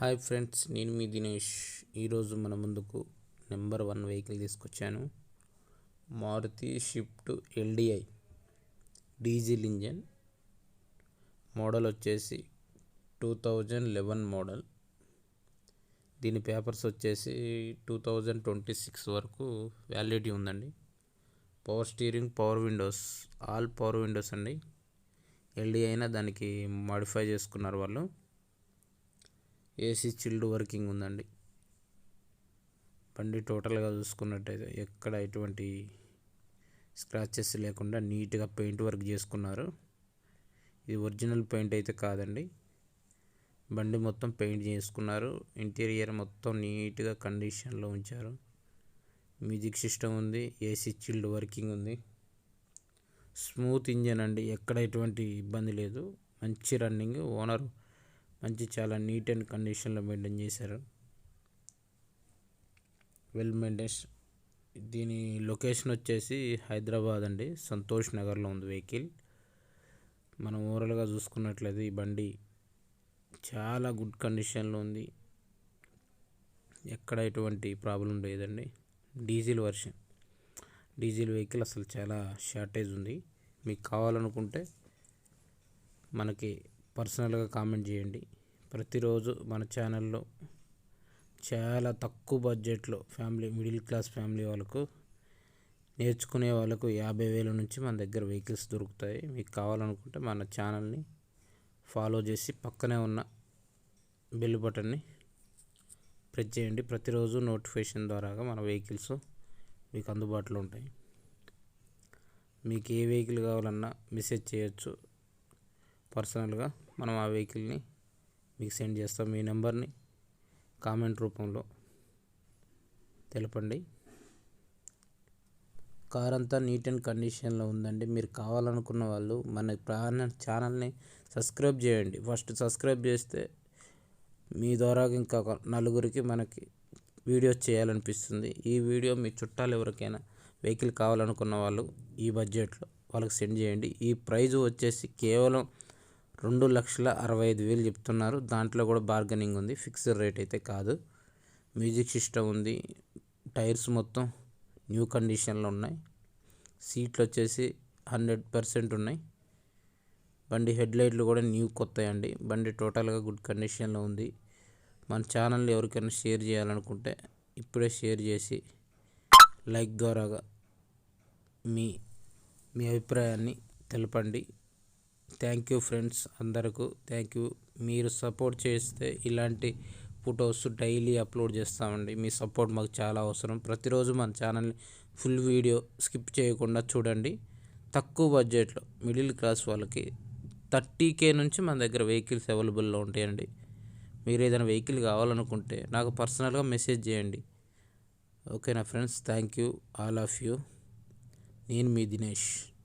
Hi friends నేను మీ దినేష్. ఈరోజు మన ముందుకు నెంబర్ వన్ వెహికల్ తీసుకొచ్చాను. Maruti Swift LDI diesel engine. Model వచ్చేసి టూ థౌజండ్ లెవెన్ మోడల్. దీని పేపర్స్ వచ్చేసి టూ థౌజండ్ ట్వంటీ సిక్స్ వరకు వ్యాలిడిటీ ఉందండి. Power steering power windows all power windows అండి. ఎల్డీ అయినా దానికి మాడిఫై చేసుకున్నారు వాళ్ళు. ఏసీ చిల్డ్ వర్కింగ్ ఉందండి. బండి టోటల్గా చూసుకున్నట్టయితే ఎక్కడ ఎటువంటి స్క్రాచెస్ లేకుండా నీట్గా పెయింట్ వర్క్ చేసుకున్నారు. ఇది ఒరిజినల్ పెయింట్ అయితే కాదండి. బండి మొత్తం పెయింట్ చేసుకున్నారు. ఇంటీరియర్ మొత్తం నీట్గా కండిషన్లో ఉంచారు. మ్యూజిక్ సిస్టమ్ ఉంది ఏసీ చిల్డ్ వర్కింగ్ ఉంది. స్మూత్ ఇంజన్ అండి ఎక్కడ ఎటువంటి ఇబ్బంది లేదు. మంచి రన్నింగ్ ఓనర్ మంచి చాలా నీట్ అండ్ కండిషన్లో మెయింటైన్ చేశారు. వెల్ మెయింటైన్స్ దీని లొకేషన్ వచ్చేసి హైదరాబాద్ అండి. సంతోష్ నగర్లో ఉంది వెహికల్ మనం ఓవరాల్గా చూసుకున్నట్లయితే ఈ బండి చాలా గుడ్ కండిషన్లో ఉంది. ఎక్కడ ఎటువంటి ప్రాబ్లం లేదండి. డీజిల్ వర్షన్ డీజిల్ వెహికల్ అసలు చాలా షార్టేజ్ ఉంది. మీకు కావాలనుకుంటే మనకి పర్సనల్గా కామెంట్ చేయండి. ప్రతిరోజు మన ఛానల్లో చాలా తక్కువ బడ్జెట్లో ఫ్యామిలీ మిడిల్ క్లాస్ ఫ్యామిలీ వాళ్ళకు నేర్చుకునే వాళ్ళకు యాభై వేల నుంచి మన దగ్గర వెహికల్స్ దొరుకుతాయి. మీకు కావాలనుకుంటే మన ఛానల్ని ఫాలో చేసి పక్కనే ఉన్న బెల్ బటన్ని ప్రెస్ చేయండి. ప్రతిరోజు నోటిఫికేషన్ ద్వారాగా మన వెహికల్స్ మీకు అందుబాటులో ఉంటాయి. మీకు ఏ వెహికల్ కావాలన్నా మెసేజ్ చేయొచ్చు. పర్సనల్గా మనం ఆ వెహికల్ని మీకు సెండ్ చేస్తాం మీ నెంబర్ని కామెంట్ రూపంలో తెలపండి. కార్ అంతా నీట్ అండ్ కండిషన్లో ఉందండి. మీరు కావాలనుకున్న వాళ్ళు మన ప్రాణ ఛానల్ని సబ్స్క్రైబ్ చేయండి. ఫస్ట్ సబ్స్క్రైబ్ చేస్తే మీ ద్వారా ఇంకా నలుగురికి మనకి వీడియోస్ చేయాలనిపిస్తుంది. ఈ వీడియో మీ చుట్టాలు ఎవరికైనా వెహికల్ కావాలనుకున్న వాళ్ళు ఈ బడ్జెట్లో వాళ్ళకి సెండ్ చేయండి. ఈ ప్రైజ్ వచ్చేసి కేవలం రెండు లక్షల అరవై ఐదు వేలు చెప్తున్నారు. దాంట్లో కూడా బార్గెనింగ్ ఉంది. ఫిక్స్డ్ రేట్ అయితే కాదు. మ్యూజిక్ సిస్టమ్ ఉంది. టైర్స్ మొత్తం న్యూ కండిషన్లో ఉన్నాయి. సీట్లు వచ్చేసి హండ్రెడ్ పర్సెంట్ ఉన్నాయి. బండి హెడ్ లైట్లు కూడా న్యూ కొత్తయండి. బండి టోటల్గా గుడ్ కండిషన్లో ఉంది. మన ఛానల్ని ఎవరికైనా షేర్ చేయాలనుకుంటే ఇప్పుడే షేర్ చేసి లైక్ ద్వారాగా మీ మీ అభిప్రాయాన్ని తెలపండి. థ్యాంక్ యూ ఫ్రెండ్స్ అందరకు థ్యాంక్ యూ మీరు సపోర్ట్ చేస్తే ఇలాంటి ఫొటోస్ డైలీ అప్లోడ్ చేస్తామండి. మీ సపోర్ట్ మాకు చాలా అవసరం. ప్రతిరోజు మన ఛానల్ని ఫుల్ వీడియో స్కిప్ చేయకుండా చూడండి. తక్కువ బడ్జెట్లో మిడిల్ క్లాస్ వాళ్ళకి థర్టీ కే నుంచి మన దగ్గర వెహికల్స్ అవైలబుల్లో ఉంటాయండి. మీరు ఏదైనా వెహికల్ కావాలనుకుంటే నాకు పర్సనల్గా మెసేజ్ చేయండి. ఓకేనా friends thank you all of you నేను మీ దినేష్.